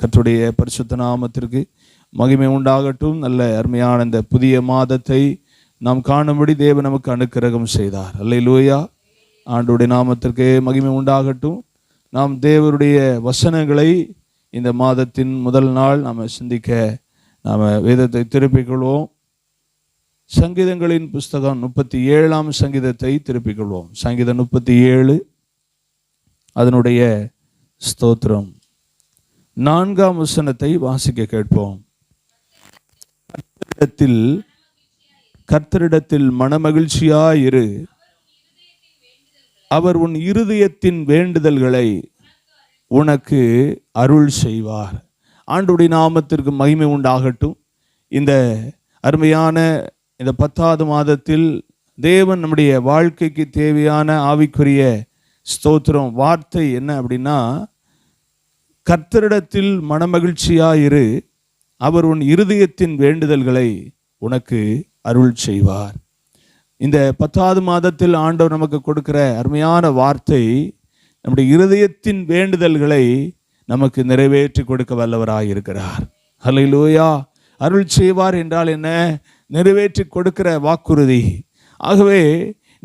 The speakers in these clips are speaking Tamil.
கற்றுடைய பரிசுத்த நாமத்திற்கு மகிமை உண்டாகட்டும். நல்ல அருமையான இந்த புதிய மாதத்தை நாம் காணும்படி தேவன் நமக்கு அனுக்கிரகம் செய்தார். அல்லேலூயா. ஆண்டுடைய நாமத்திற்கு மகிமை உண்டாகட்டும். நாம் தேவருடைய வசனங்களை இந்த மாதத்தின் முதல் நாள் நாம் சிந்திக்க நாம் வேதத்தை திருப்பிக் கொள்வோம். சங்கீதங்களின் புஸ்தகம் முப்பத்தி ஏழாம் சங்கீதத்தை திருப்பிக் கொள்வோம். சங்கீதம் முப்பத்தி ஏழு அதனுடைய ஸ்தோத்திரம். நான்காம் வசனத்தை வாசிக்க கேட்போம். கர்த்தரிடத்தில் கர்த்தரிடத்தில் மனமகிழ்ச்சியாயிரு. அவர் உன் இருதயத்தின் வேண்டுதல்களை உனக்கு அருள் செய்வார். ஆண்டுடைய நாமத்திற்கு மகிமை உண்டாகட்டும். இந்த அருமையான இந்த பத்தாவது மாதத்தில் தேவன் நம்முடைய வாழ்க்கைக்கு தேவையான ஆவிக்குரிய ஸ்தோத்திரம் வார்த்தை என்ன அப்படின்னா கர்த்தரிடத்தில் மனமகிழ்ச்சியாயிரு அவர் உன் இருதயத்தின் வேண்டுதல்களை உனக்கு அருள் செய்வார். இந்த பத்தாவது மாதத்தில் ஆண்டவர் நமக்கு கொடுக்கிற அருமையான வார்த்தை நம்முடைய இருதயத்தின் வேண்டுதல்களை நமக்கு நிறைவேற்றி கொடுக்க வல்லவராக இருக்கிறார் ஹalleluya! அருள் செய்வார் என்றால் என்ன? நிறைவேற்றி கொடுக்கிற வாக்குறுதி. ஆகவே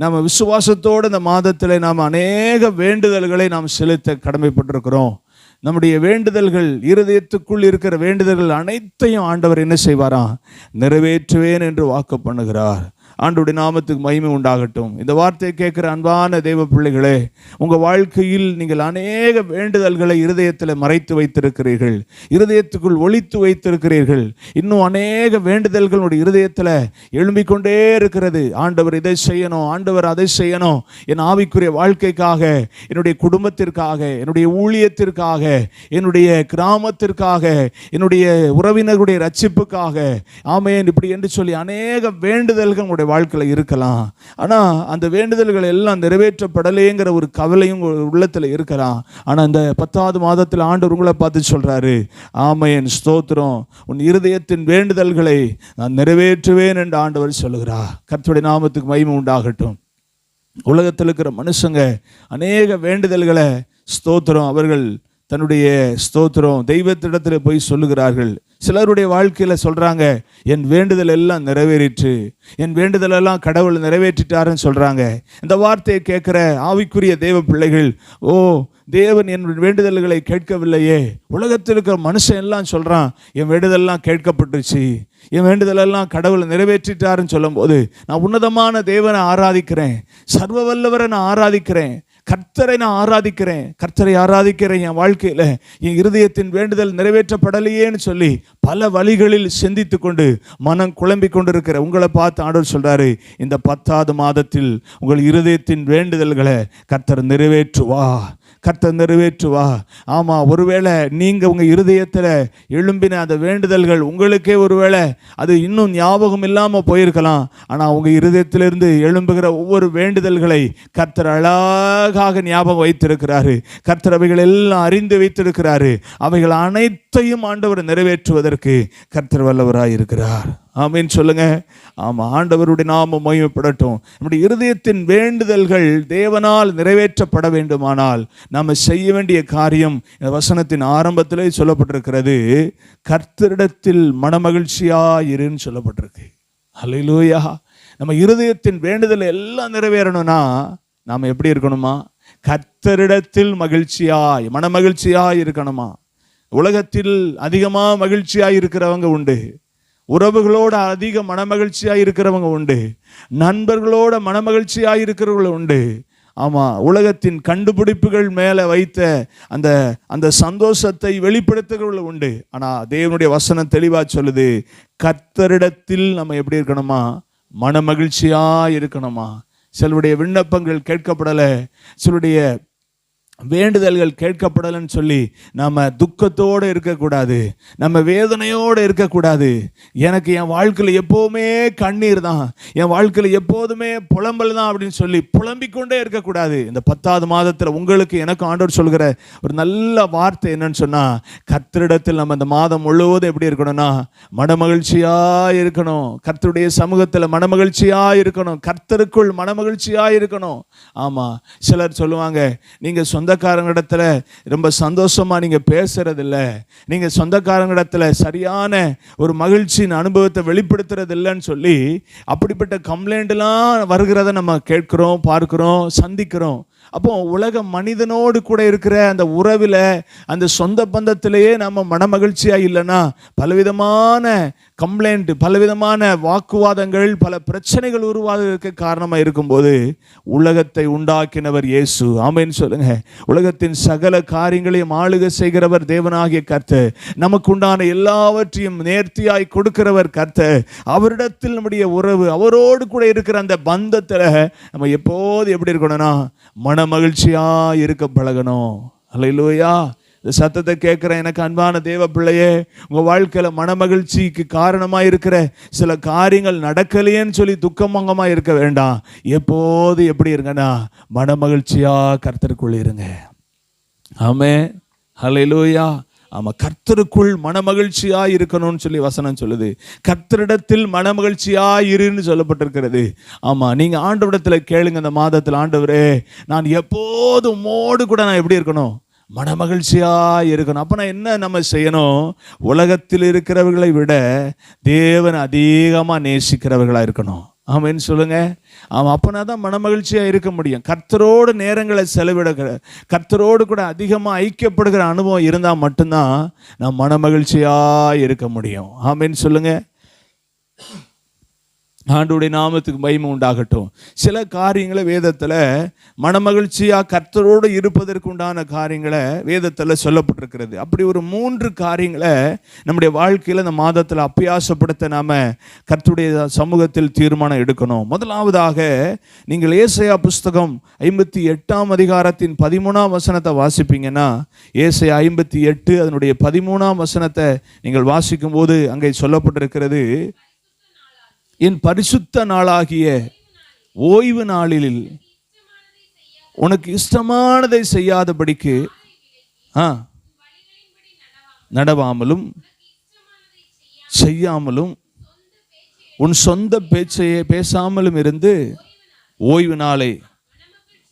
நாம் விசுவாசத்தோடு இந்த மாதத்தில் நாம் அநேக வேண்டுதல்களை நாம் செலுத்த கடமைப்பட்டிருக்கிறோம். நம்முடைய வேண்டுதல்கள் இருதயத்துக்குள் இருக்கிற வேண்டுதல்கள் அனைத்தையும் ஆண்டவர் என்ன செய்வாராம் நிறைவேற்றுவேன் என்று வாக்கு பண்ணுகிறார். ஆண்டுடைய நாமத்துக்கு மகிமை உண்டாகட்டும். இந்த வார்த்தையை கேட்குற அன்பான தெய்வ பிள்ளைகளே உங்கள் வாழ்க்கையில் நீங்கள் அநேக வேண்டுதல்களை இருதயத்தில் மறைத்து வைத்திருக்கிறீர்கள். இருதயத்துக்குள் ஒழித்து வைத்திருக்கிறீர்கள். இன்னும் அநேக வேண்டுதல்கள் உடைய இருதயத்தில் எழும்பிக் கொண்டே இருக்கிறது. ஆண்டவர் இதை செய்யணும் ஆண்டவர் அதை செய்யணும். என் ஆவிக்குரிய வாழ்க்கைக்காக என்னுடைய குடும்பத்திற்காக என்னுடைய ஊழியத்திற்காக என்னுடைய கிராமத்திற்காக என்னுடைய உறவினர்களுடைய ரட்சிப்புக்காக. ஆமையன் இப்படி என்று சொல்லி அநேக வேண்டுதல்கள் உங்களுடைய வாழ்க்கையில் இருக்கலாம். ஆனால் அந்த வேண்டுதல்கள் எல்லாம் நிறைவேற்றப்படலேங்கிற ஒரு கவலையும் உள்ளத்தில் இருக்கலாம். ஆனால் இந்த பத்தாவது மாதத்தில் ஆண்டு உங்களை பார்த்து சொல்கிறாரு ஆமையன் ஸ்தோத்திரம். உன் இருதயத்தின் வேண்டுதல்களை நான் நிறைவேற்றுவேன் என்று ஆண்டவர் சொல்லுகிறா கர்த்தருடைய நாமத்துக்கு மகிமை உண்டாகட்டும். உலகத்தில் இருக்கிற மனுஷங்க அநேக வேண்டுதல்களை ஸ்தோத்திரம் அவர்கள் தன்னுடைய ஸ்தோத்திரம் தெய்வத்திடத்தில் போய் சொல்லுகிறார்கள். சிலருடைய வாழ்க்கையில் சொல்கிறாங்க என் வேண்டுதல் எல்லாம் நிறைவேறிற்று. என் வேண்டுதல் எல்லாம் கடவுள் நிறைவேற்றிட்டாருன்னு சொல்கிறாங்க இந்த வார்த்தையை கேட்குற ஆவிக்குரிய தேவ பிள்ளைகள் ஓ தேவன் என் வேண்டுதல்களை கேட்கவில்லையே. உலகத்தில் இருக்கிற மனுஷன் எல்லாம் சொல்கிறான் என் வேண்டுதல்லாம் கேட்கப்பட்டுச்சு என் வேண்டுதலெல்லாம் கடவுளை நிறைவேற்றிட்டாருன்னு சொல்லும்போது நான் உன்னதமான தேவனை ஆராதிக்கிறேன். சர்வ வல்லவரை நான் ஆராதிக்கிறேன். கர்த்தரை நான் ஆராதிக்கிறேன். கர்த்தரை ஆராதிக்கிறேன் என் வாழ்க்கையில். என் இருதயத்தின் வேண்டுதல் நிறைவேற்றப்படலையேன்னு சொல்லி பல வழிகளில் சிந்தித்து கொண்டு மனம் குழம்பி கொண்டிருக்கிற உங்களை பார்த்து ஆண்டவர் சொல்கிறாரு இந்த பத்தாவது மாதத்தில் உங்கள் இருதயத்தின் வேண்டுதல்களை கர்த்தர் நிறைவேற்றுவா கர்த்தர் நிறைவேற்றுவா. ஆமாம் ஒருவேளை நீங்கள் உங்கள் இருதயத்தில் எழும்பின அந்த வேண்டுதல்கள் உங்களுக்கே ஒருவேளை அது இன்னும் ஞாபகம் இல்லாமல் போயிருக்கலாம். ஆனால் உங்கள் இருதயத்திலிருந்து எழும்புகிற ஒவ்வொரு வேண்டுதல்களை கர்த்தர் அழகாக ஞாபகம் வைத்திருக்கிறாரு. கர்த்தர் அவைகள் எல்லாம் அறிந்து வைத்திருக்கிறாரு. அவைகள் அனைத்தையும் ஆண்டவர் நிறைவேற்றுவதற்கு கர்த்தர் வல்லவராக இருக்கிறார் ஆமீன் சொல்லுங்க. ஆமாம் ஆண்டவருடைய நாம மகிமைப்படட்டும். நம்முடைய இருதயத்தின் வேண்டுதல்கள் தேவனால் நிறைவேற்றப்பட வேண்டுமானால் நாம் செய்ய வேண்டிய காரியம் இந்த வசனத்தின் ஆரம்பத்திலே சொல்லப்பட்டிருக்கிறது. கர்த்தரிடத்தில் மனமகிழ்ச்சியாயிருன்னு சொல்லப்பட்டிருக்கு. அலையிலூயா நம்ம இருதயத்தின் வேண்டுதல் எல்லாம் நிறைவேறணும்னா நாம் எப்படி இருக்கணுமா? கர்த்தரிடத்தில் மகிழ்ச்சியாய் மனமகிழ்ச்சியாய் இருக்கணுமா? உலகத்தில் அதிகமாக மகிழ்ச்சியாய் இருக்கிறவங்க உண்டு. உறவுகளோட அதிக மனமகிழ்ச்சியாக இருக்கிறவங்க உண்டு. நண்பர்களோட மனமகிழ்ச்சியாக இருக்கிறவங்க உண்டு. ஆமாம் உலகத்தின் கண்டுபிடிப்புகள் மேலே வைத்த அந்த அந்த சந்தோஷத்தை வெளிப்படுத்துகிறவர்கள் உண்டு. ஆனால் தேவனுடைய வசனம் தெளிவாக சொல்லுது கத்தரிடத்தில் நம்ம எப்படி இருக்கணுமா? மனமகிழ்ச்சியாக இருக்கணுமா? சிலருடைய விண்ணப்பங்கள் கேட்கப்படலை. சிலருடைய வேண்டுதல்கள் கேட்கப்படலைன்னு சொல்லி நம்ம துக்கத்தோடு இருக்கக்கூடாது நம்ம வேதனையோடு இருக்கக்கூடாது. எனக்கு என் வாழ்க்கையில் எப்போவுமே கண்ணீர் தான் என் வாழ்க்கையில் எப்போதுமே புலம்பல் தான் அப்படின்னு சொல்லி புலம்பிக்கொண்டே இருக்கக்கூடாது. இந்த பத்தாவது மாதத்தில் உங்களுக்கு எனக்கு ஆண்டோர் சொல்கிற ஒரு நல்ல வார்த்தை என்னன்னு சொன்னால் கர்த்தரிடத்தில் நம்ம இந்த மாதம் முழுவதும் எப்படி இருக்கணும்னா மனமகிழ்ச்சியாக இருக்கணும். கர்த்தருடைய சமூகத்தில் மனமகிழ்ச்சியாக இருக்கணும். கர்த்தருக்குள் மனமகிழ்ச்சியாக இருக்கணும். ஆமாம் சிலர் சொல்லுவாங்க நீங்கள் சொந்த சொந்தக்காரங்களிடத்தில் ரொம்ப சந்தோஷமாக நீங்கள் பேசுறதில்ல. நீங்கள் சொந்தக்காரங்களிடத்தில் சரியான ஒரு மகிழ்ச்சியின் அனுபவத்தை வெளிப்படுத்துறது இல்லைன்னு சொல்லி அப்படிப்பட்ட கம்ப்ளைண்ட்லாம் வருகிறத நம்ம கேட்குறோம் பார்க்குறோம் சந்திக்கிறோம். அப்போ உலக மனிதனோடு கூட இருக்கிற அந்த உறவில் அந்த சொந்த பந்தத்திலேயே நம்ம மனமகிழ்ச்சியாக இல்லைன்னா பலவிதமான கம்ப்ளைண்ட் பலவிதமான வாக்குவாதங்கள் பல பிரச்சனைகள் உருவாகிறதுக்கு காரணமாக இருக்கும்போது உலகத்தை உண்டாக்கினவர் இயேசு. ஆமைன்னு சொல்லுங்க. உலகத்தின் சகல காரியங்களையும் ஆளுகை செய்கிறவர் தேவனாகிய கர்த்தர். நமக்கு உண்டான எல்லாவற்றையும் நேர்த்தியாய் கொடுக்கிறவர் கர்த்தர். அவரிடத்தில் நம்முடைய உறவு அவரோடு கூட இருக்கிற அந்த பந்தத்தில் நம்ம எப்போது எப்படி இருக்கணும்னா மன மகிழ்ச்சியா இருக்க பழகணும். அல்லையிலோயா இந்த சத்தத்தை கேட்குற எனக்கு அன்பான தேவ பிள்ளையே உங்கள் வாழ்க்கையில் மனமகிழ்ச்சிக்கு காரணமாக இருக்கிற சில காரியங்கள் நடக்கலையேன்னு சொல்லி துக்கமங்கமாக இருக்க வேண்டாம். எப்போது எப்படி இருங்கன்னா மனமகிழ்ச்சியாக கர்த்தருக்குள் இருங்க. ஆமே லூயா ஆமாம் கர்த்தருக்குள் மனமகிழ்ச்சியாக இருக்கணும்னு சொல்லி வசனம் சொல்லுது. கர்த்தரிடத்தில் மனமகிழ்ச்சியாக இருன்னு சொல்லப்பட்டிருக்கிறது. ஆமாம் நீங்கள் ஆண்டவிடத்தில் கேளுங்க இந்த மாதத்தில் ஆண்டவரே நான் எப்போதும் மோடு கூட நான் எப்படி இருக்கணும்? மனமகிழ்ச்சியாக இருக்கணும். அப்போ நான் என்ன நம்ம செய்யணும்? உலகத்தில் இருக்கிறவர்களை விட தேவன் அதிகமாக நேசிக்கிறவர்களாக இருக்கணும். ஆமென்னு சொல்லுங்க. அவன் அப்பனா தான் மனமகிழ்ச்சியாக இருக்க முடியும். கர்த்தரோடு நேரங்களை செலவிடுகிற கர்த்தரோடு கூட அதிகமாக ஐக்கியப்படுகிற அனுபவம் இருந்தால் மட்டும்தான் நான் மனமகிழ்ச்சியாக இருக்க முடியும். ஆமேன்னு சொல்லுங்கள் ஆண்டுடைய நாமத்துக்கு மகிமை உண்டாகட்டும். சில காரியங்களை வேதத்தில் மனமகிழ்ச்சியாக கர்த்தரோடு இருப்பதற்குண்டான காரியங்களை வேதத்தில் சொல்லப்பட்டிருக்கிறது. அப்படி ஒரு மூன்று காரியங்களை நம்முடைய வாழ்க்கையில் இந்த மாதத்தில் அப்பியாசப்படுத்த நாம் கர்த்தருடைய சமூகத்தில் தீர்மானம் எடுக்கணும். முதலாவதாக நீங்கள் ஏசையா புஸ்தகம் ஐம்பத்தி எட்டாம் அதிகாரத்தின் பதிமூணாம் வசனத்தை வாசிப்பீங்கன்னா ஏசையா ஐம்பத்தி எட்டு அதனுடைய பதிமூணாம் வசனத்தை நீங்கள் வாசிக்கும் போது அங்கே சொல்லப்பட்டிருக்கிறது. என் பரிசுத்த நாளாகிய ஓய்வு நாளில் உனக்கு இஷ்டமானதை செய்யாதபடிக்கு ஆ நடவாமலும் செய்யாமலும் உன் சொந்த பேச்சையே பேசாமலும் இருந்து ஓய்வு நாளை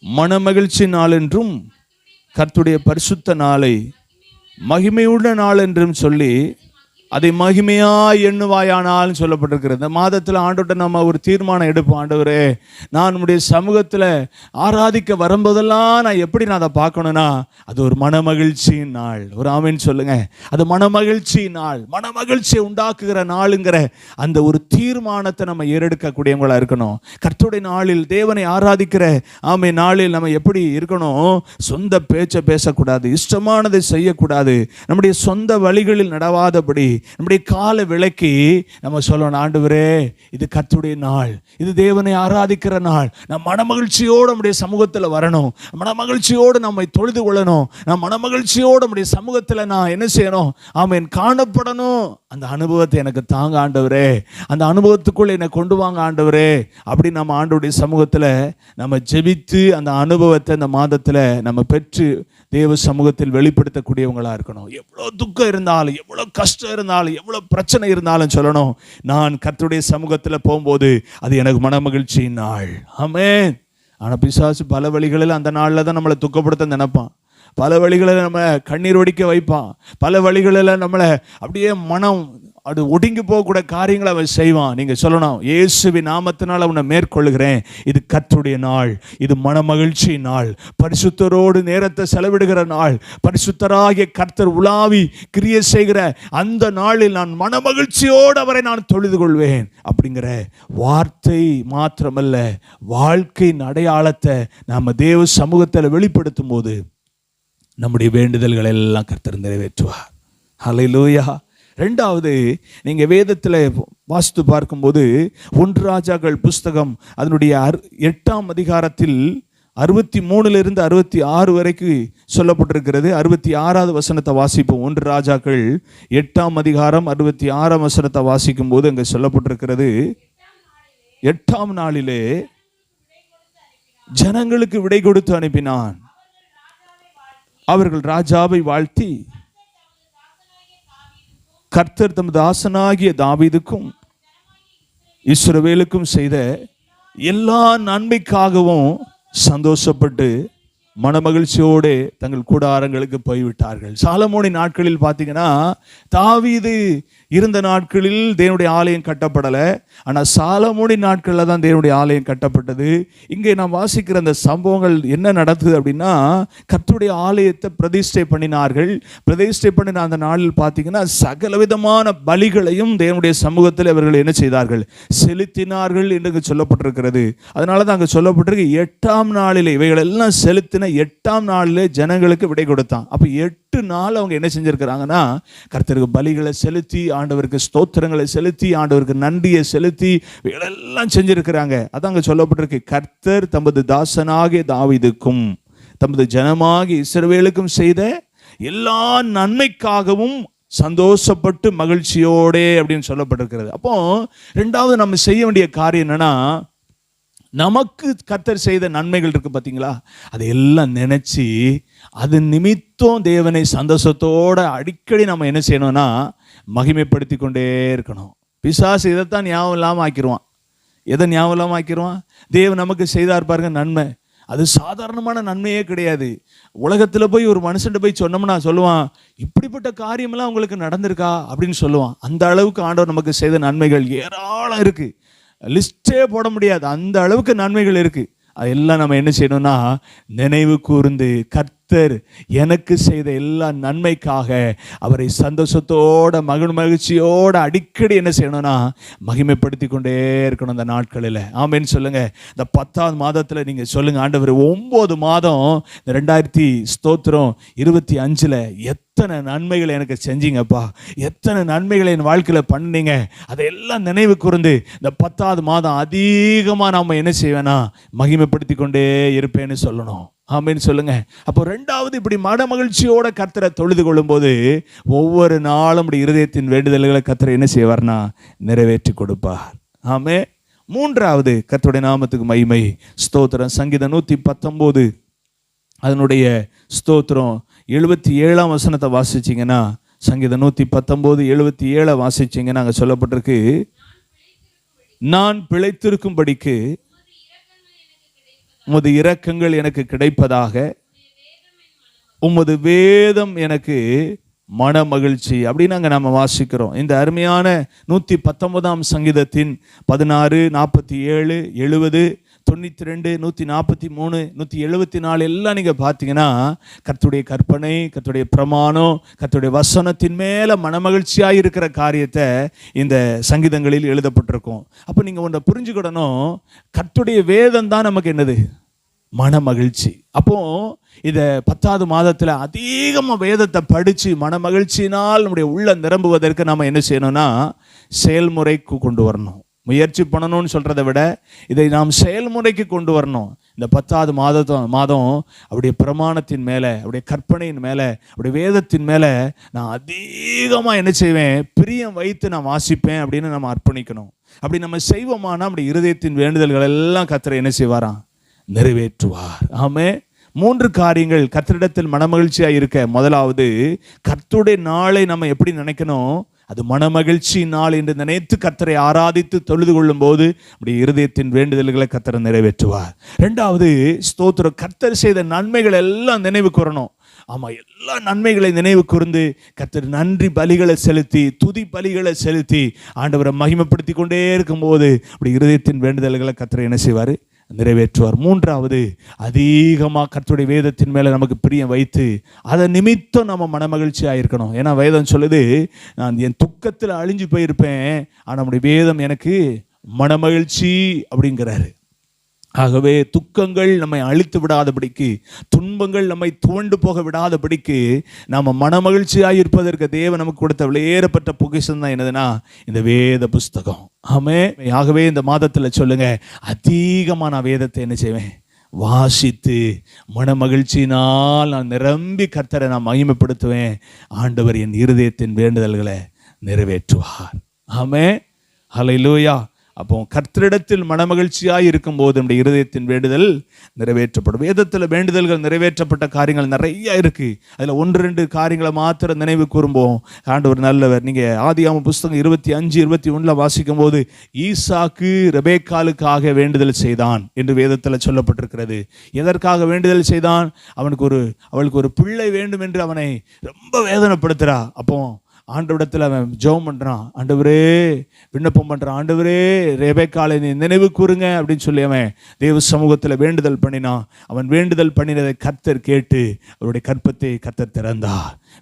மனமகிழ்ச்சி நாளென்றும் கர்த்துடைய பரிசுத்த நாளை மகிமையுள்ள நாள் என்றும் சொல்லி அதை மகிமையா எண்ணுவாயானாலும் சொல்லப்பட்டிருக்கிறது. இந்த மாதத்தில் ஆண்டோட்ட நம்ம ஒரு தீர்மானம் எடுப்போம். ஆண்டவரே நான் நம்முடைய சமூகத்தில் ஆராதிக்க வரும்போதெல்லாம் நான் எப்படி நான் அதை பார்க்கணும்னா அது ஒரு மனமகிழ்ச்சியின் நாள். ஒரு ஆமின்னு சொல்லுங்க. அது மனமகிழ்ச்சி நாள். மனமகிழ்ச்சியை உண்டாக்குகிற நாளுங்கிற அந்த ஒரு தீர்மானத்தை நம்ம ஏறெடுக்கக்கூடியவங்களாக இருக்கணும். கர்த்துடைய நாளில் தேவனை ஆராதிக்கிற ஆமை நாளில் நம்ம எப்படி இருக்கணும்? சொந்த பேச்சை பேசக்கூடாது இஷ்டமானதை செய்யக்கூடாது. நம்முடைய சொந்த வழிகளில் நடவாதபடி நம்முடைய கால விளக்கி நம்ம சொல்லணும் ஆண்டவரே இது கத்துடைய நாள். இது தேவனை ஆராதிக்கிற நாள். நம் மனமகிழ்ச்சியோடு நம்முடைய சமூகத்தில் வரணும். மனமகிழ்ச்சியோடு நம்மை தொழுது கொள்ளணும். நம் மனமகிழ்ச்சியோடு நம்முடைய சமூகத்தில் நான் என்ன செய்யணும்? ஆமேன் காணப்படணும். அந்த அனுபவத்தை எனக்கு தாங்க ஆண்டவரே. அந்த அனுபவத்துக்குள்ள என்னை கொண்டு வாங்க ஆண்டவரே. அப்படி நம்ம ஆண்டவருடைய சமூகத்தில் நம்ம ஜெபித்து அந்த அனுபவத்தை அந்த மாதத்தில் நம்ம பெற்று தேவ சமூகத்தில் வெளிப்படுத்தக்கூடியவங்களா இருக்கணும். எவ்வளோ துக்கம் இருந்தாலும் எவ்வளோ கஷ்டம் இருந்தாலும் எவ்வளோ பிரச்சனை இருந்தாலும் சொல்லணும். நான் கர்த்தருடைய சமூகத்தில் போகும்போது அது எனக்கு மனமகிழ்ச்சியின் நாள். ஆமே ஆனால் பிசாசு பல வழிகளில் அந்த நாளில் தான் நம்மளை துக்கப்படுத்த நினைப்பான். பல வழிகளில் நம்ம கண்ணீர் ஒடிக்க வைப்பான். பல வழிகளில் நம்மளை அப்படியே மனம் அது ஒடுங்கி போகக்கூடிய காரியங்களை அவன் செய்வான். நீங்கள் சொல்லணும் இயேசுவின் நாமத்தினால் அவனை மேற்கொள்கிறேன். இது கத்துடைய நாள். இது மனமகிழ்ச்சி நாள். பரிசுத்தரோடு நேரத்தை செலவிடுகிற நாள். பரிசுத்தராகிய கர்த்தர் உலாவி கிரியை செய்கிற அந்த நாளில் நான் மனமகிழ்ச்சியோடு அவரை நான் தொழுது கொள்வேன். அப்படிங்கிற வார்த்தை மாத்திரமல்ல வாழ்க்கையின் அடையாளத்தை நாம் தேவ சமூகத்தில் வெளிப்படுத்தும் போது நம்முடைய வேண்டுதல்களை எல்லாம் கர்த்தர் நிறைவேற்றுவார். ஹalleluya ரெண்டாவது நீங்கள் வேதத்தில் வாசித்து பார்க்கும்போது ஒன்று ராஜாக்கள் புஸ்தகம் அதனுடைய அர் எட்டாம் அதிகாரத்தில் அறுபத்தி மூணுலேருந்து அறுபத்தி ஆறு வரைக்கும் சொல்லப்பட்டிருக்கிறது. அறுபத்தி ஆறாவது வசனத்தை வாசிப்போம். ஒன்று ராஜாக்கள் எட்டாம் அதிகாரம் அறுபத்தி ஆறாம் வசனத்தை வாசிக்கும் போது அங்கே சொல்லப்பட்டிருக்கிறது. எட்டாம் நாளிலே ஜனங்களுக்கு விடை கொடுத்து அனுப்பினான். அவர்கள் ராஜாவை வாழ்த்தி கர்த்தர் தமது ஆசனாகிய தாவீதுக்கும் இஸ்ரவேலுக்கும் செய்த எல்லா நன்மைக்காகவும் சந்தோஷப்பட்டு மனமகிழ்ச்சியோடு தங்கள் கூடாரங்களுக்கு போய்விட்டார்கள். சாலமோனி நாட்களில் பார்த்தீங்கன்னா தாவீது இருந்த நாட்களில் தேவனுடைய ஆலயம் கட்டப்படலை. ஆனால் சாலமோனி நாட்களில் தான் தேவனுடைய ஆலயம் கட்டப்பட்டது. இங்கே நாம் வாசிக்கிற அந்த சம்பவங்கள் என்ன நடந்தது அப்படின்னா கர்த்தருடைய ஆலயத்தை பிரதிஷ்டை பண்ணினார்கள். பிரதிஷ்டை பண்ணின அந்த நாளில் பார்த்தீங்கன்னா சகலவிதமான பலிகளையும் தேவனுடைய சமூகத்தில் அவர்கள் என்ன செய்தார்கள்? செலுத்தினார்கள் என்று சொல்லப்பட்டிருக்கிறது. அதனால தான் அங்கே சொல்லப்பட்டிருக்கு எட்டாம் நாளில் இவைகள் எல்லாம் செலுத்தின எட்டாம் நாளில் ஜனங்களுக்கு விடை கொடுத்தான். அப்போ எட்டு நாள் அவங்க என்ன செஞ்சிருக்கிறாங்கன்னா கர்த்தருக்கு பலிகளை செலுத்தி ஆண்டவருக்கு ஸ்தோத்திரங்களை செலுத்தி ஆண்டவருக்கு நன்றியை செலுத்தி இதெல்லாம் செஞ்சுருக்கிறாங்க. அதான் அங்கே சொல்லப்பட்டிருக்கு. கர்த்தர் தமது தாசனாகிய தாவிதுக்கும் தமது ஜனமாகிய இஸ்ரவேலுக்கும் செய்த எல்லா நன்மைக்காகவும் சந்தோஷப்பட்டு மகிழ்ச்சியோடே அப்படின்னு சொல்லப்பட்டிருக்கிறது. அப்போ ரெண்டாவது நம்ம செய்ய வேண்டிய காரியம் என்னன்னா நமக்கு கத்தர் செய்த நன்மைகள் இருக்குது பார்த்தீங்களா? அதையெல்லாம் நினச்சி அது நிமித்தம் தேவனை சந்தோஷத்தோட அடிக்கடி நம்ம என்ன செய்யணும்னா மகிமைப்படுத்தி கொண்டே இருக்கணும். பிசாசு இதைத்தான் ஞாபகம் இல்லாமல் ஆக்கிடுவான் எதை ஞாபகம் இல்லாமல் ஆக்கிடுவான் தேவன் நமக்கு செய்தார் பாருங்க நன்மை. அது சாதாரணமான நன்மையே கிடையாது. உலகத்தில் போய் ஒரு மனுஷன்ட்ட போய் சொன்னோம்னா சொல்லுவான் இப்படிப்பட்ட காரியமெல்லாம் உங்களுக்கு நடந்திருக்கா? அப்படின்னு சொல்லுவான். அந்த அளவுக்கு ஆண்டவர் நமக்கு செய்த நன்மைகள் ஏராளம் இருக்குது லிஸ்டே போட முடியாது. அந்த அளவுக்கு நன்மைகள் இருக்குது அதெல்லாம் நம்ம என்ன செய்யணும்னா நினைவு கூர்ந்து கர்த்தர் எனக்கு செய்த எல்லா நன்மைக்காக அவரை சந்தோஷத்தோட மகிழ் மகிழ்ச்சியோட அடிக்கடி என்ன செய்யணும்னா மகிமைப்படுத்தி கொண்டே இருக்கணும் இந்த நாட்களில். ஆமேன்னு சொல்லுங்க. இந்த பத்தாவது மாதத்தில் நீங்கள் சொல்லுங்க ஆண்டவர் ஒம்பது மாதம் இந்த ரெண்டாயிரத்தி ஸ்தோத்திரம் இருபத்தி அஞ்சில் எத்தனை நன்மைகளை எனக்கு செஞ்சீங்கப்பா. எத்தனை நன்மைகளை என் வாழ்க்கையில் பண்ணீங்க. அதையெல்லாம் நினைவு கூர்ந்து இந்த பத்தாவது மாதம் அதிகமாக நாம் என்ன செய்வேன்னா மகிமைப்படுத்தி கொண்டே இருப்பேன்னு சொல்லணும். ஆமின்னு சொல்லுங்க. அப்போ ரெண்டாவது இப்படி மன மகிழ்ச்சியோட கத்தரை தொழுது கொள்ளும்போது ஒவ்வொரு நாளும் இப்படி இருதயத்தின் வேண்டுதல்களை கத்தரை என்ன செய்வார்னா நிறைவேற்றி கொடுப்பார். ஆமே மூன்றாவது கத்தருடைய நாமத்துக்கு மைமை ஸ்தோத்திரம். சங்கீதம் நூற்றி பத்தொம்போது அதனுடைய ஸ்தோத்திரம் எழுபத்தி ஏழாம் வசனத்தை வாசிச்சிங்கன்னா சங்கீதம் நூற்றி பத்தொம்போது எழுபத்தி ஏழை வாசிச்சிங்கன்னா அங்கே சொல்லப்பட்டிருக்கு நான் பிழைத்திருக்கும்படிக்கு உமது இரக்கங்கள் எனக்கு கிடைப்பதாக. உமது வேதம் எனக்கு மன மகிழ்ச்சி அப்படின்னு அங்கே நம்ம வாசிக்கிறோம். இந்த அருமையான நூற்றி பத்தொன்பதாம் சங்கீதத்தின் பதினாறு நாற்பத்தி ஏழு எழுபது தொண்ணூற்றி ரெண்டு நூற்றி நாற்பத்தி மூணு நூற்றி எழுபத்தி நாலு எல்லாம் நீங்கள் பார்த்தீங்கன்னா கத்துடைய கற்பனை கத்துடைய பிரமாணம் கத்துடைய வசனத்தின் மேலே மனமகிழ்ச்சியாக இருக்கிற காரியத்தை இந்த சங்கீதங்களில் எழுதப்பட்டிருக்கும். அப்போ நீங்கள் ஒன்றை புரிஞ்சுக்கிடணும். கத்துடைய வேதம் தான் நமக்கு என்னது? மன மகிழ்ச்சி அப்போ இதை பத்தாவது மாதத்தில் அதிகமாக வேதத்தை படித்து மன மகிழ்ச்சியினால் நம்முடைய உள்ள நிரம்புவதற்கு நம்ம என்ன செய்யணும்னா செயல்முறைக்கு கொண்டு வரணும். முயற்சி பண்ணணும்னு சொல்கிறத விட இதை நாம் செயல்முறைக்கு கொண்டு வரணும். இந்த பத்தாவது மாதத்தோ மாதம் அப்படியே பிரமாணத்தின் மேலே அப்படியே கற்பனையின் மேலே அப்படியே வேதத்தின் மேலே நான் அதிகமாக என்ன செய்வேன்? பிரியம் வைத்து நான் வாசிப்பேன் அப்படின்னு நம்ம அர்ப்பணிக்கணும். அப்படி நம்ம செய்வோமானா அப்படி இருதயத்தின் வேண்டுதல்கள் எல்லாம் கத்திர என்ன செய்வாராம்? நிறைவேற்றுவார். ஆமே மூன்று காரியங்கள் கத்திரிடத்தில் மனமகிழ்ச்சியாக இருக்க. முதலாவது கத்துடைய நாளை நம்ம எப்படி நினைக்கணும்? அது மனமகிழ்ச்சி நாள் என்று நினைத்து கத்தரை ஆராதித்து தொழுது கொள்ளும் போது அப்படி இருதயத்தின் வேண்டுதல்களை கத்தரை நிறைவேற்றுவார். ரெண்டாவது ஸ்தோத்திரம். கத்தர் செய்த நன்மைகள் எல்லாம் நினைவு கூறணும். ஆமாம் எல்லா நன்மைகளை நினைவு கூர்ந்து கத்தர் நன்றி பலிகளை செலுத்தி துதி பலிகளை செலுத்தி ஆண்டவரை மகிமைப்படுத்தி கொண்டே இருக்கும்போது அப்படி இருதயத்தின் வேண்டுதல்களை கத்தரை என்ன செய்வார்? நிறைவேற்றுவார். மூன்றாவது அதிகமாக கர்த்துடைய வேதத்தின் மேலே நமக்கு பிரியம் வைத்து அதை நிமித்தம் நம்ம மனமகிழ்ச்சியாக இருக்கணும். ஏன்னா வேதம் சொல்லுது நான் என் துக்கத்தில் அழிஞ்சு போயிருப்பேன் ஆனால் நம்முடைய வேதம் எனக்கு மனமகிழ்ச்சி அப்படிங்கிறாரு. ஆகவே துக்கங்கள் நம்மை அழித்து விடாதபடிக்கு துன்பங்கள் நம்மை துவண்டு போக விடாதபடிக்கு நாம் மனமகிழ்ச்சியாக இருப்பதற்கு தேவன் நமக்கு கொடுத்த விலையேறப்பட்ட பொக்கிஷம் தான் என்னதுன்னா இந்த வேத புஸ்தகம். ஆமே ஆகவே இந்த மாதத்தில் சொல்லுங்க அதிகமாக நான் வேதத்தை என்ன செய்வேன்? வாசித்து மனமகிழ்ச்சியினால் நான் நிரம்பி கர்த்தரை நான் மகிமைப்படுத்துவேன். ஆண்டவர் என் இருதயத்தின் வேண்டுதல்களை நிறைவேற்றுவார். ஆமே லூயா அப்போ கர்த்தரிடத்தில் மனமகிழ்ச்சியாய் இருக்கும்போது நம்முடைய இருதயத்தின் வேண்டுதல் நிறைவேற்றப்படும். வேதத்தில் வேண்டுதல்கள் நிறைவேற்றப்பட்ட காரியங்கள் நிறைய இருக்குது அதில் ஒன்று ரெண்டு காரியங்களை மாத்திரம் நினைவு கூறும்போம். ஆண்டவர் நல்லவர். நீங்கள் ஆதியாம புஸ்தகம் இருபத்தி அஞ்சு இருபத்தி ஒன்றில் வாசிக்கும் போது ஈசாக்கு ரெபேக்காலுக்காக வேண்டுதல் செய்தான் என்று வேதத்தில் சொல்லப்பட்டிருக்கிறது. எதற்காக வேண்டுதல் செய்தான்? அவனுக்கு ஒரு அவளுக்கு ஒரு பிள்ளை வேண்டும் என்று அவனை ரொம்ப வேதனைப்படுத்துகிறா அப்போ ஆண்டவிடத்தில் அவன் ஜெபம் பண்ணுறான் ஆண்டவரே விண்ணப்பம் பண்ணுறான் ஆண்டவரே ரெபேக்காலை நீ நினைவு கூறுங்க அப்படின்னு சொல்லி அவன் தேவ சமூகத்தில் வேண்டுதல் பண்ணினான். அவன் வேண்டுதல் பண்ணினதை கர்த்தர் கேட்டு அவருடைய கற்பத்தை கர்த்தர் திறந்தா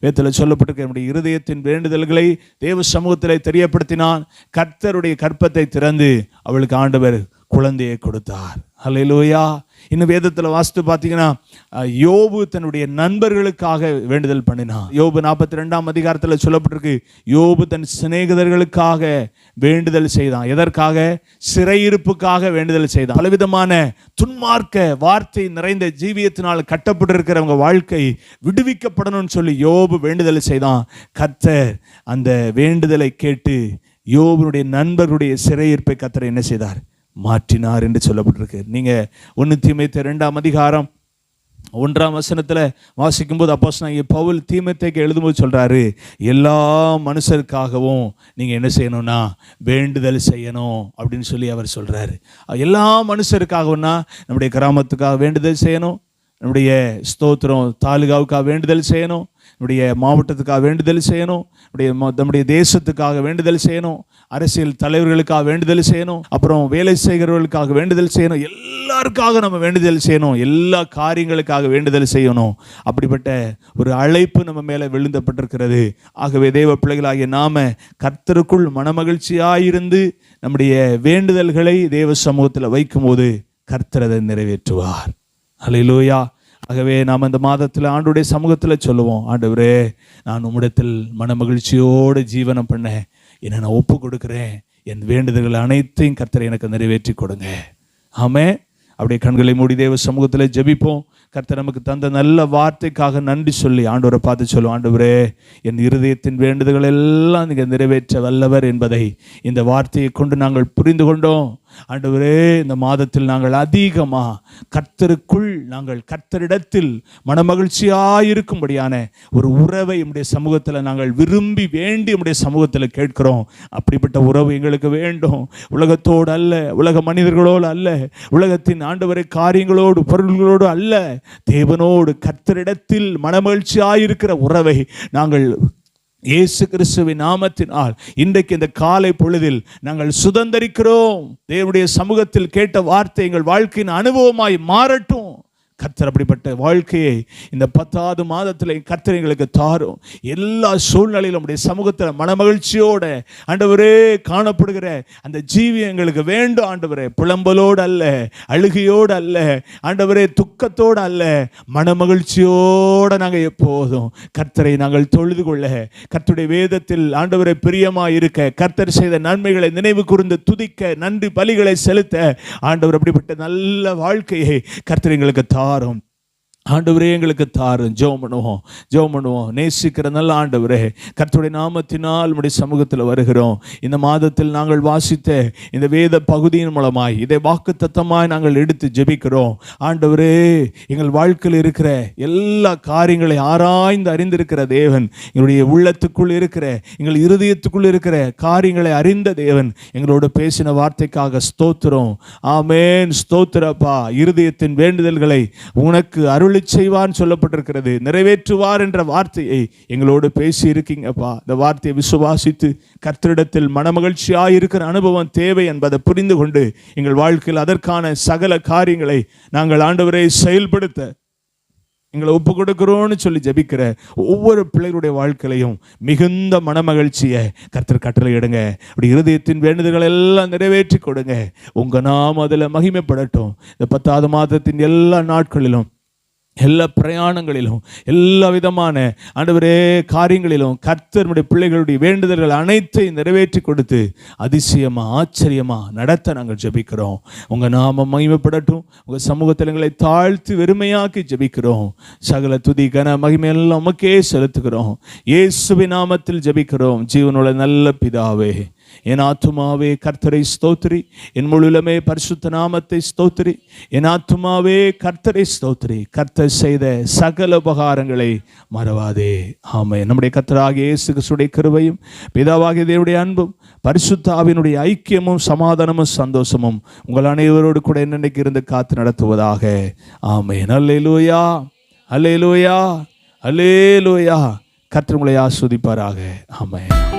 வேத்தில் சொல்லப்பட்டிருக்க நம்முடைய இருதயத்தின் வேண்டுதல்களை தேவ சமூகத்தில் தெரியப்படுத்தினான். கர்த்தருடைய கற்பத்தை திறந்து அவளுக்கு ஆண்டவர் குழந்தையை கொடுத்தார். அலையிலோயா இன்னும் வேதத்தில் வாசித்து பார்த்தீங்கன்னா யோபு தன்னுடைய நண்பர்களுக்காக வேண்டுதல் பண்ணினான் யோபு நாற்பத்தி ரெண்டாம் அதிகாரத்தில் சொல்லப்பட்டிருக்கு யோபு தன் சிநேகிதர்களுக்காக வேண்டுதல் செய்தான். எதற்காக? சிறையிருப்புக்காக வேண்டுதல் செய்தான். பலவிதமான துன்மார்க்க வார்த்தை நிறைந்த ஜீவியத்தினால் கட்டப்பட்டிருக்கிறவங்க வாழ்க்கை விடுவிக்கப்படணும்னு சொல்லி யோபு வேண்டுதல் செய்தான். கத்தர் அந்த வேண்டுதலை கேட்டு யோபுனுடைய நண்பர்களுடைய சிறையிருப்பை கத்தரை என்ன செய்தார்? மாற்றினார் என்று சொல்லப்பட்டிருக்கு. நீங்கள் ஒன்று தீமைத்த ரெண்டாம் அதிகாரம் ஒன்றாம் வசனத்தில் வாசிக்கும்போது அப்போஸ் நான் பவுல் தீமத்தைக்கு எழுதும்போது சொல்கிறாரு எல்லா மனுஷருக்காகவும் நீங்கள் என்ன செய்யணும்னா வேண்டுதல் செய்யணும் அப்படின்னு சொல்லி அவர் சொல்கிறாரு எல்லா மனுஷருக்காகவும்னா நம்முடைய கிராமத்துக்காக வேண்டுதல் செய்யணும் நம்முடைய ஸ்தோத்திரம் தாலுகாவுக்காக வேண்டுதல் செய்யணும் நம்முடைய மாவட்டத்துக்காக வேண்டுதல் செய்யணும். நம்முடைய நம்முடைய தேசத்துக்காக வேண்டுதல் செய்யணும். அரசியல் தலைவர்களுக்காக வேண்டுதல் செய்யணும். அப்புறம் வேலை செய்கிறவர்களுக்காக வேண்டுதல் செய்யணும். எல்லாருக்காக நம்ம வேண்டுதல் செய்யணும். எல்லா காரியங்களுக்காக வேண்டுதல் செய்யணும். அப்படிப்பட்ட ஒரு அழைப்பு நம்ம மேலே விழுந்தப்பட்டிருக்கிறது. ஆகவே தேவ பிள்ளைகளாகிய நாம கர்த்தருக்குள் மனமகிழ்ச்சியாயிருந்து நம்முடைய வேண்டுதல்களை தேவ சமூகத்தில் வைக்கும்போது கர்த்தரதை நிறைவேற்றுவார். அலையிலோயா ஆகவே நாம் இந்த மாதத்தில் ஆண்டுடைய சமூகத்தில் சொல்லுவோம் ஆண்டவரே நான் உம்மிடத்தில் மனமகிழ்ச்சியோடு ஜீவனம் பண்ண என்னை நான் ஒப்பு கொடுக்குறேன். என் வேண்டுதல்கள் அனைத்தையும் கர்த்தரை எனக்கு நிறைவேற்றி கொடுங்க. ஆமே அப்படியே கண்களை மூடி தேவ சமூகத்தில் ஜெபிப்போம். கர்த்தர் நமக்கு தந்த நல்ல வார்த்தைக்காக நன்றி சொல்லி ஆண்டவரை பார்த்து சொல்லுவோம் ஆண்டவரே என் இருதயத்தின் வேண்டுதல்கள் எல்லாம் நீங்கள் நிறைவேற்ற வல்லவர் என்பதை இந்த வார்த்தையை கொண்டு நாங்கள் புரிந்து கொண்டோம். ஆண்டவரே இந்த மாதத்தில் நாங்கள் அதிகமாக கர்த்தருக்குள் நாங்கள் கர்த்தரிடத்தில் மனமகிழ்ச்சியாயிருக்கும்படியான ஒரு உறவை நம்முடைய சமூகத்தில் நாங்கள் விரும்பி வேண்டி நம்முடைய சமூகத்தில் கேட்கிறோம். அப்படிப்பட்ட உறவு எங்களுக்கு வேண்டும். உலகத்தோடு அல்ல உலக மனிதர்களோடு அல்ல உலகத்தின் ஆண்டவரை காரியங்களோடு பொருள்களோடு அல்ல. தேவனோடு கர்த்தரிடத்தில் மனமகிழ்ச்சியாக இருக்கிற உறவை நாங்கள் இயேசு கிறிஸ்துவின் நாமத்தினால் இன்றைக்கு இந்த காலை பொழுதில் நாங்கள் சுதந்தரிக்கிறோம். தேவனுடைய சமூகத்தில் கேட்ட வார்த்தை எங்கள் வாழ்க்கையின் அனுபவமாய் மாறட்டும். கர்த்தர் அப்படிப்பட்ட வாழ்க்கையை இந்த பத்தாவது மாதத்தில் கர்த்தர் எங்களுக்கு தாரும். எல்லா சூழ்நிலையிலும் நம்முடைய சமூகத்தில் மனமகிழ்ச்சியோட ஆண்டவரே காணப்படுகிற அந்த ஜீவி எங்களுக்கு வேண்டும் ஆண்டவரே. புலம்பலோடு அல்ல அழுகையோடு அல்ல ஆண்டவரே துக்கத்தோடு அல்ல மனமகிழ்ச்சியோடு நாங்கள் எப்போதும் கர்த்தரை நாங்கள் தொழுது கொள்ள கர்த்தருடைய வேதத்தில் ஆண்டவரை பிரியமாக இருக்க கர்த்தர் செய்த நன்மைகளை நினைவு கூர்ந்து துதிக்க நன்றி பலிகளை செலுத்த ஆண்டவர் அப்படிப்பட்ட நல்ல வாழ்க்கையை கர்த்தர் எங்களுக்கு தாரும் ஆண்டவரே எங்களுக்கு தாரும். ஜோம் பண்ணுவோம் ஜோம் பண்ணுவோம். நேசிக்கிற நல்ல ஆண்டவரே கர்த்தருடைய நாமத்தினால் நம்முடைய சமூகத்தில் வருகிறோம். இந்த மாதத்தில் நாங்கள் வாசித்த இந்த வேத பகுதியின் மூலமாய் இதை வாக்கு தத்தமாய் நாங்கள் எடுத்து ஜெபிக்கிறோம். ஆண்டவரே எங்கள் வாழ்க்கையில் இருக்கிற எல்லா காரியங்களை ஆராய்ந்து அறிந்திருக்கிற தேவன் எங்களுடைய உள்ளத்துக்குள் இருக்கிற எங்கள் இருதயத்துக்குள் இருக்கிற காரியங்களை அறிந்த தேவன் எங்களோட பேசின வார்த்தைக்காக ஸ்தோத்திரம். ஆமேன். ஸ்தோத்திரப்பா. இருதயத்தின் வேண்டுதல்களை உனக்கு அருள் செய்வான்னு சொல்லப்பட்டிருக்கிறது. நிறைவேற்றுவார் என்ற வார்த்தையை எங்களோடு பேசி இருக்கீங்கப்பா இந்த வார்த்தையை விசுவாசித்து கர்த்தரிடத்தில் மனமகிழ்ச்சியாக இருக்கிற அனுபவம் தேவை என்பதை புரிந்து கொண்டு எங்கள் வாழ்க்கையில் அதற்கான சகல காரியங்களை நாங்கள் ஆண்டவரை செயல்படுத்த எங்களை ஒப்பு கொடுக்குறோன்னு சொல்லி ஜெபிக்கிற ஒவ்வொரு பிள்ளைகளுடைய வாழ்க்கையிலையும் மிகுந்த மனமகிழ்ச்சியை கர்த்தர் கட்டளை இடுங்க. அப்படி இருதயத்தின் வேண்டுதல்கள் எல்லாம் நிறைவேற்றி கொடுங்க. உங்கள் நாம் அதில் மகிமைப்படட்டும். இந்த பத்தாவது மாதத்தின் எல்லா நாட்களிலும் எல்லா பிரயாணங்களிலும் எல்லா விதமான ஆண்டவரே காரியங்களிலும் கர்த்தருடைய பிள்ளைகளுடைய வேண்டுதல்கள் அனைத்தையும் நிறைவேற்றி கொடுத்து அதிசயமாக ஆச்சரியமாக நடத்த நாங்கள் ஜெபிக்கிறோம். உங்கள் நாம மகிமைப்படட்டும். உங்கள் சமூகத்தில் எங்களை தாழ்த்து வெறுமையாக்கி ஜெபிக்கிறோம். சகல துதி கன மகிமையெல்லாம் உமக்கே செலுத்துகிறோம். இயேசுவி நாமத்தில் ஜெபிக்கிறோம். ஜீவனோட நல்ல பிதாவே. என் ஆத்துமாவே கர்த்தரை ஸ்தோத்திரி. என் முழுலமே பரிசுத்த நாமத்தை ஸ்தோத்திரி. என் ஆத்துமாவே கர்த்தரை ஸ்தோத்திரி. கர்த்தர் செய்த சகல உபகாரங்களை மறவாதே. ஆமை நம்முடைய கர்த்தராகிய இயேசு கிறிஸ்துடைய கிருவையும் பிதாவாகிய தேவனுடைய அன்பும் பரிசுத்தாவினுடைய ஐக்கியமும் சமாதானமும் சந்தோஷமும் உங்கள் அனைவரோடு கூட என்னென்னைக்கு இருந்து காத்து நடத்துவதாக. ஆமை அல்லேலூயா. அல்லே லூயா கர்த்தர் உங்களை ஆஸ்வதிப்பாராக. ஆமென்.